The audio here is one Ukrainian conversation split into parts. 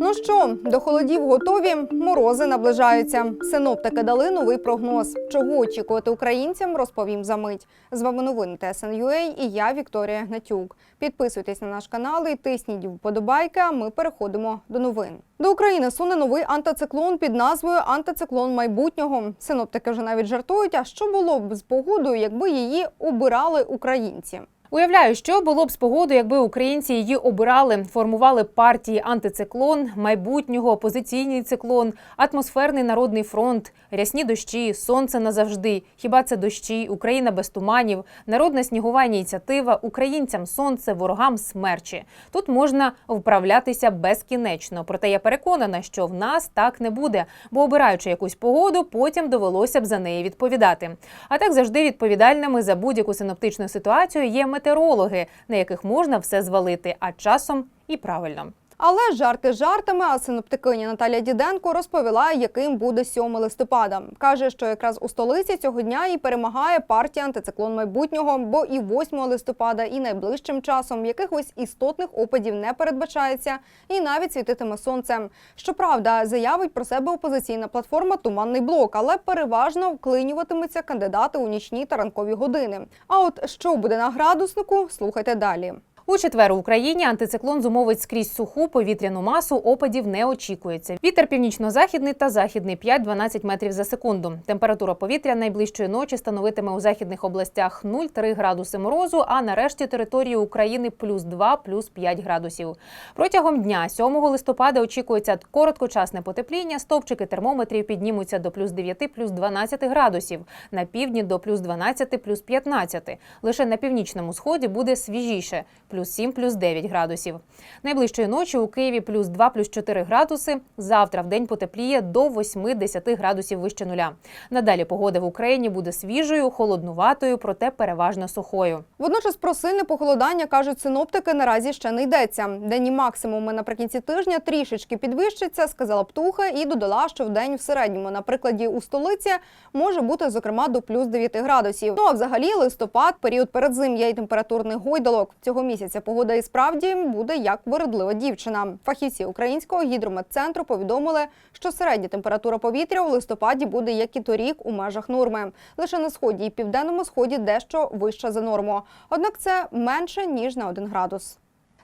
Ну що, до холодів готові? Морози наближаються. Синоптики дали новий прогноз. Чого очікувати українцям, розповім за мить. З вами новини ТСН.UA і я Вікторія Гнатюк. Підписуйтесь на наш канал і тисніть вподобайки. А ми переходимо до новин. До України суне новий антициклон під назвою Антициклон майбутнього. Синоптики вже навіть жартують. А що було б з погодою, якби її обирали українці? Уявляю, що було б з погодою, якби українці її обирали, формували партії антициклон, майбутнього, опозиційний циклон, атмосферний народний фронт, рясні дощі, сонце назавжди. Хіба це дощі, Україна без туманів, народна снігова ініціатива, українцям сонце, ворогам смерчі. Тут можна вправлятися безкінечно. Проте я переконана, що в нас так не буде, бо обираючи якусь погоду, потім довелося б за неї відповідати. А так завжди відповідальними за будь-яку синоптичну ситуацію є метеорологи, на яких можна все звалити, а часом і правильно. Але жарти жартами, а синоптикиня Наталія Діденко розповіла, яким буде 7 листопада. Каже, що якраз у столиці цього дня і перемагає партія антициклон майбутнього, бо і 8 листопада, і найближчим часом якихось істотних опадів не передбачається, і навіть світитиме сонце. Щоправда, заявить про себе опозиційна платформа Туманний блок, але переважно вклинюватимуться кандидати у нічні та ранкові години. А от що буде на градуснику, слухайте далі. У четвер у Україні антициклон зумовить скрізь суху повітряну масу. Опадів не очікується. Вітер північно-західний та західний 5-12 метрів за секунду. Температура повітря найближчої ночі становитиме у західних областях 0,3 градуси морозу, а на решті території України плюс 2, плюс 5 градусів. Протягом дня 7 листопада очікується короткочасне потепління. Стовпчики термометрів піднімуться до плюс 9, плюс 12 градусів. На півдні до плюс 12, плюс 15. Лише на північному сході буде свіжіше плюс 7, плюс 9 градусів. Найближчої ночі у Києві плюс 2, плюс 4 градуси. Завтра в день потепліє до 8-10 градусів вище нуля. Надалі погода в Україні буде свіжою, холоднуватою, проте переважно сухою. Водночас про сильне похолодання кажуть синоптики наразі ще не йдеться. Денні максимуми наприкінці тижня трішечки підвищаться, сказала Птуха, і додала, що в день в середньому, на прикладі у столиці, може бути зокрема до плюс 9 градусів. Ну а взагалі листопад, період передзим'я і температурних гойдалок цього місяця. Погода і справді буде як вередлива дівчина. Фахівці українського гідрометцентру повідомили, що середня температура повітря у листопаді буде як і торік у межах норми. Лише на сході і південному сході дещо вища за норму. Однак це менше ніж на 1 градус.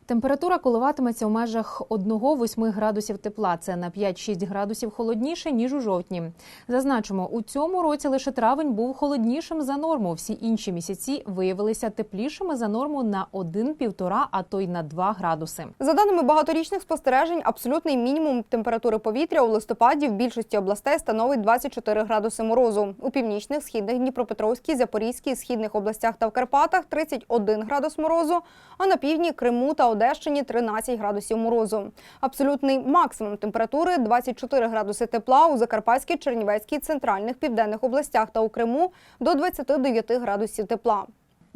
Температура коливатиметься в межах 1-8 градусів тепла. Це на 5-6 градусів холодніше ніж у жовтні. Зазначимо, у цьому році лише травень був холоднішим за норму. Всі інші місяці виявилися теплішими за норму на 1-1,5, а то й на 2 градуси. За даними багаторічних спостережень, абсолютний мінімум температури повітря у листопаді в більшості областей становить 24 градуси морозу. У північних, східних, Дніпропетровській, Запорізькій, східних областях та в Карпатах 31 градус морозу, а на півдні Криму та Одещині 13 градусів морозу. Абсолютний максимум температури 24 градуси тепла у Закарпатській, Чернівецькій, центральних південних областях та у Криму до 29 градусів тепла.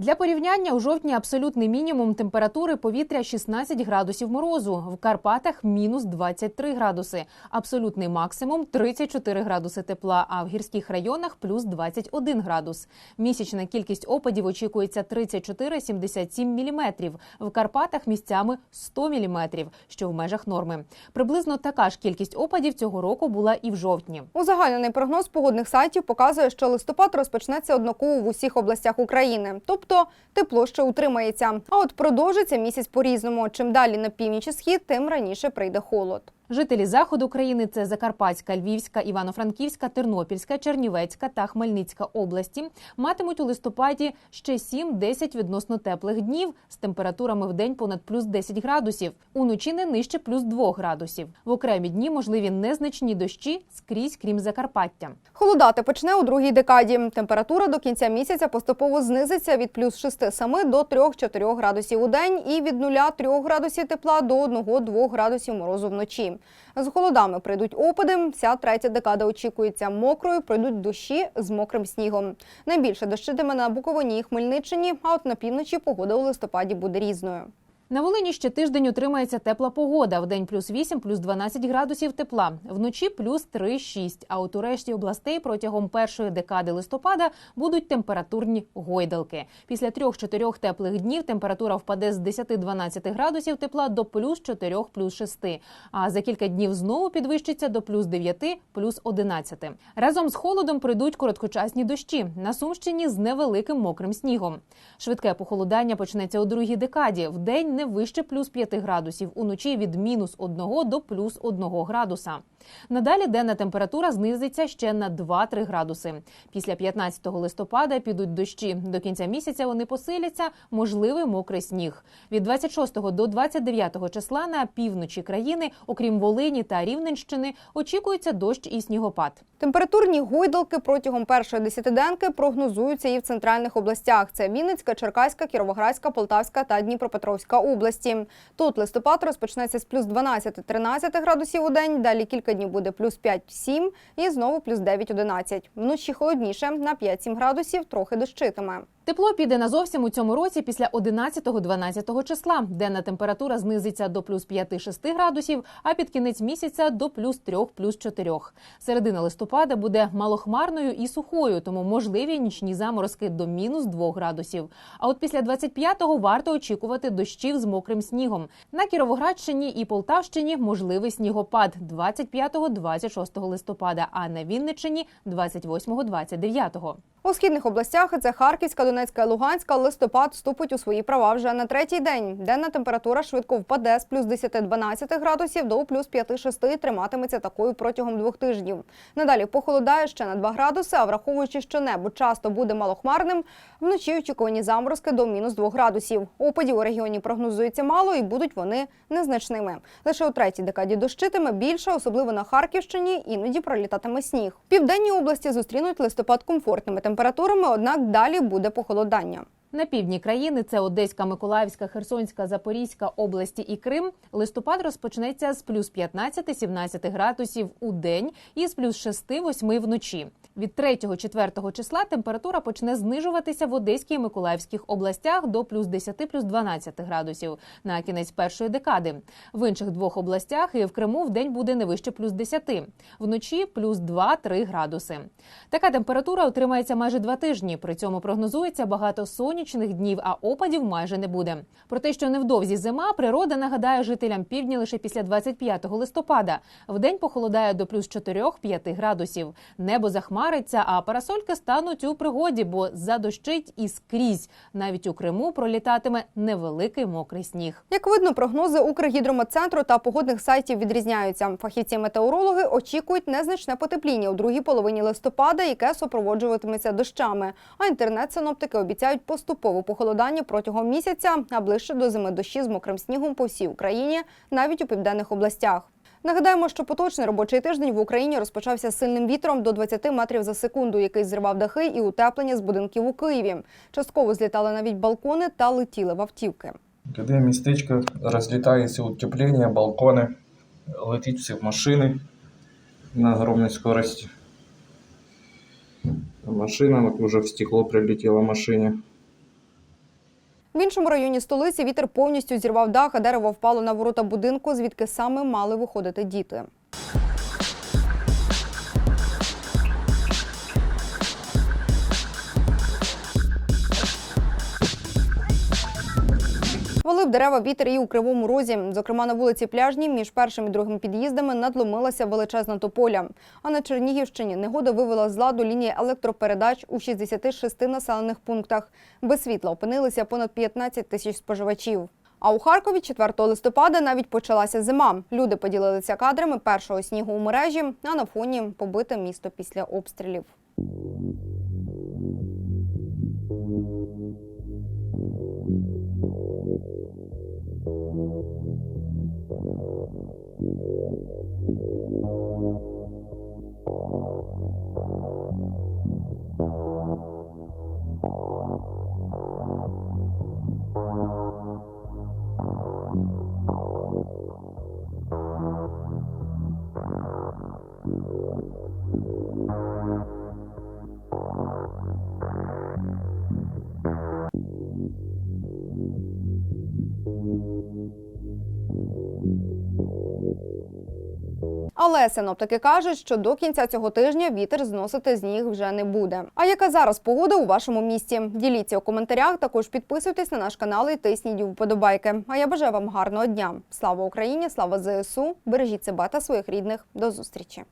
Для порівняння у жовтні абсолютний мінімум температури повітря 16 градусів морозу. В Карпатах мінус 23 градуси. Абсолютний максимум 34 градуси тепла. А в гірських районах плюс 21 градус. Місячна кількість опадів очікується 34-77 міліметрів. В Карпатах місцями 100 міліметрів, що в межах норми. Приблизно така ж кількість опадів цього року була і в жовтні. Узагальнений прогноз погодних сайтів показує, що листопад розпочнеться однаково в усіх областях України, тобто тепло ще утримається. А от продовжиться місяць по-різному. Чим далі на північ і схід, тим раніше прийде холод. Жителі заходу країни це Закарпатська, Львівська, Івано-Франківська, Тернопільська, Чернівецька та Хмельницька області матимуть у листопаді ще 7-10 відносно теплих днів з температурами в день понад плюс 10 градусів. Уночі не нижче плюс 2 градусів. В окремі дні можливі незначні дощі скрізь, крім Закарпаття. Холодати почне у другій декаді. Температура до кінця місяця поступово знизиться від плюс 6-7 до 3-4 градусів у день і від 0-3 градусів тепла до 1-2 градусів морозу вночі. З холодами прийдуть опади. Вся третя декада очікується мокрою. Пройдуть дощі з мокрим снігом. Найбільше дощитиме на Буковині і Хмельниччині, а от на півночі погода у листопаді буде різною. На Волині ще тиждень утримається тепла погода. Вдень плюс 8, плюс 12 градусів тепла. Вночі плюс 3-6. А от у решті областей протягом першої декади листопада будуть температурні гойдалки. Після трьох-чотирьох теплих днів температура впаде з 10-12 градусів тепла до плюс 4, плюс 6. А за кілька днів знову підвищиться до плюс 9, плюс 11. Разом з холодом прийдуть короткочасні дощі. На Сумщині з невеликим мокрим снігом. Швидке похолодання почнеться у другій декаді. Вдень не вище плюс 5 градусів, уночі від мінус 1 до плюс 1 градуса. Надалі денна температура знизиться ще на 2-3 градуси. Після 15 листопада підуть дощі. До кінця місяця вони посиляться, можливий мокрий сніг. Від 26 до 29 числа на півночі країни, окрім Волині та Рівненщини, очікується дощ і снігопад. Температурні гойдалки протягом першої десятиденки прогнозуються і в центральних областях: це Вінницька, Черкаська, Кіровоградська, Полтавська та Дніпропетровська області. Тут листопад розпочнеться з плюс 12-13 градусів у день. Далі кілька днів буде плюс 5-7 і знову плюс 9-11. Вночі холодніше на 5-7 градусів, трохи дощитиме. Тепло піде назовсім у цьому році після 11-12 числа. Денна температура знизиться до плюс 5-6 градусів, а під кінець місяця до плюс 3, плюс 4. Середина листопада буде малохмарною і сухою, тому можливі нічні заморозки до мінус 2 градусів. А от після 25-го варто очікувати дощів з мокрим снігом. На Кіровоградщині і Полтавщині можливий снігопад 25-26 листопада, а на Вінниччині 28-29. У східних областях це Харківська, Донецька і Луганська. Листопад вступить у свої права вже на третій день. Денна температура швидко впаде з плюс 10-12 градусів до плюс 5-6 триматиметься такою протягом двох тижнів. Надалі похолодає ще на 2 градуси, а враховуючи, що небо часто буде малохмарним, вночі очікувані заморозки до мінус 2 градусів. Опадів у регіоні прогнозується мало і будуть вони незначними. Лише у третій декаді дощитиме більше, особливо на Харківщині, іноді пролітатиме сніг. Південні області зустрінуть листопад комфортними температурами, однак далі буде похолодання. На півдні країни це Одеська, Миколаївська, Херсонська, Запорізька області і Крим. Листопад розпочнеться з плюс 15-17 градусів у день і з плюс 6-8 вночі. Від 3-4 числа температура почне знижуватися в Одеській і Миколаївських областях до плюс 10 плюс 12 градусів на кінець першої декади. В інших двох областях і в Криму в день буде не вище плюс 10. Вночі плюс 2-3 градуси. Така температура утримається майже два тижні. При цьому прогнозується багато сонячних днів, а опадів майже не буде. Про те, що невдовзі зима, природа нагадає жителям півдня лише після 25 листопада. Вдень похолодає до плюс 4-5 градусів. Небо захмариться, а парасольки стануть у пригоді, бо задощить і скрізь. Навіть у Криму пролітатиме невеликий мокрий сніг. Як видно, прогнози Укргідрометцентру та погодних сайтів відрізняються. Фахівці-метеорологи очікують незначне потепління у другій половині листопада, яке супроводжуватиметься дощами. А інтернет-синоптики обіцяють поступове похолодання протягом місяця, а ближче до зими дощі з мокрим снігом по всій Україні, навіть у південних областях. Нагадаємо, що поточний робочий тиждень в Україні розпочався з сильним вітром до 20 метрів за секунду, який зривав дахи і утеплення з будинків у Києві. Частково злітали навіть балкони та летіли в автівки. Когда местечко разлетается утепление, балконы, летит все в машины на огромной скорости. Машина вот уже в стекло прилетела машине. В іншому районі столиці вітер повністю зірвав дах, а дерево впало на ворота будинку, звідки саме мали виходити діти. Валив дерева вітер і у кривому розі. Зокрема, на вулиці Пляжній між першим і другим під'їздами надломилася величезна тополя. А на Чернігівщині негода вивела з ладу лінії електропередач у 66 населених пунктах. Без світла опинилися понад 15 тисяч споживачів. А у Харкові 4 листопада навіть почалася зима. Люди поділилися кадрами першого снігу у мережі, а на фоні побите місто після обстрілів. Thank you. Але синоптики кажуть, що до кінця цього тижня вітер зносити з ніг вже не буде. А яка зараз погода у вашому місті? Діліться у коментарях. Також підписуйтесь на наш канал і тисніть вподобайки. А я бажаю вам гарного дня. Слава Україні! Слава ЗСУ! Бережіть себе та своїх рідних. До зустрічі!